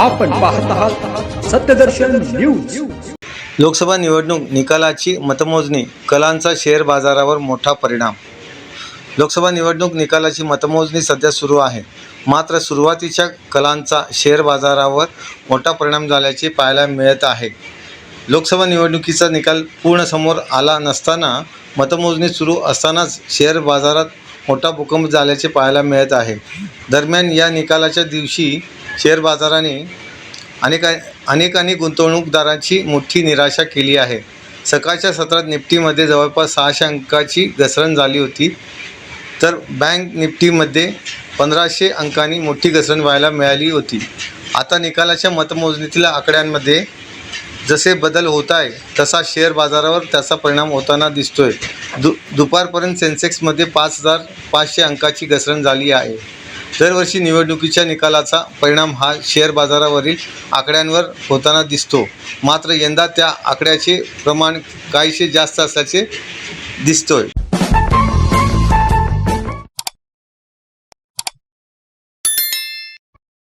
आपण पाहत आहात सत्यदर्शन न्यूज. लोकसभा निवडणूक निकालाची मतमोजणी कलांचा शेअर बाजारावर मोठा परिणाम. लोकसभा निवडणूक निकालाची मतमोजणी सध्या सुरू आहे. मात्र सुरुवातीच्या कलांचा शेअर बाजारावर मोठा परिणाम झाल्याचे पाहायला मिळत आहे. लोकसभा निवडणुकीचा निकाल पूर्ण समोर आला नसताना मतमोजणी सुरू असतानाच शेअर बाजारात मोठा भूकंप झाल्याचे पाहायला मिळत आहे. दरम्यान या निकालाच्या दिवशी शेअर बाजाराने अनेका अनेकांनी गुंतवणूकदारांची मोठी निराशा केली आहे. सकाळच्या सत्रात निफ्टीमध्ये जवळपास सहाशे अंकाची घसरण झाली होती. तर बँक निफ्टीमध्ये पंधराशे अंकांनी मोठी घसरण व्हायला मिळाली होती. आता निकालाच्या मतमोजणीतील आकड्यांमध्ये जसे बदल होत आहे तसा शेअर बाजारावर त्याचा परिणाम होताना दिसतोय. दु दुपारपर्यंत सेन्सेक्समध्ये पाच हजार पाचशे अंकाची घसरण झाली आहे. दरवर्षी निवडणुकीच्या निकालाचा परिणाम हा शेअर बाजारावरील आकड्यांवर होताना दिसतो. मात्र यंदा त्या आकड्याचे प्रमाण काहीसे जास्त असल्याचे दिसतोय.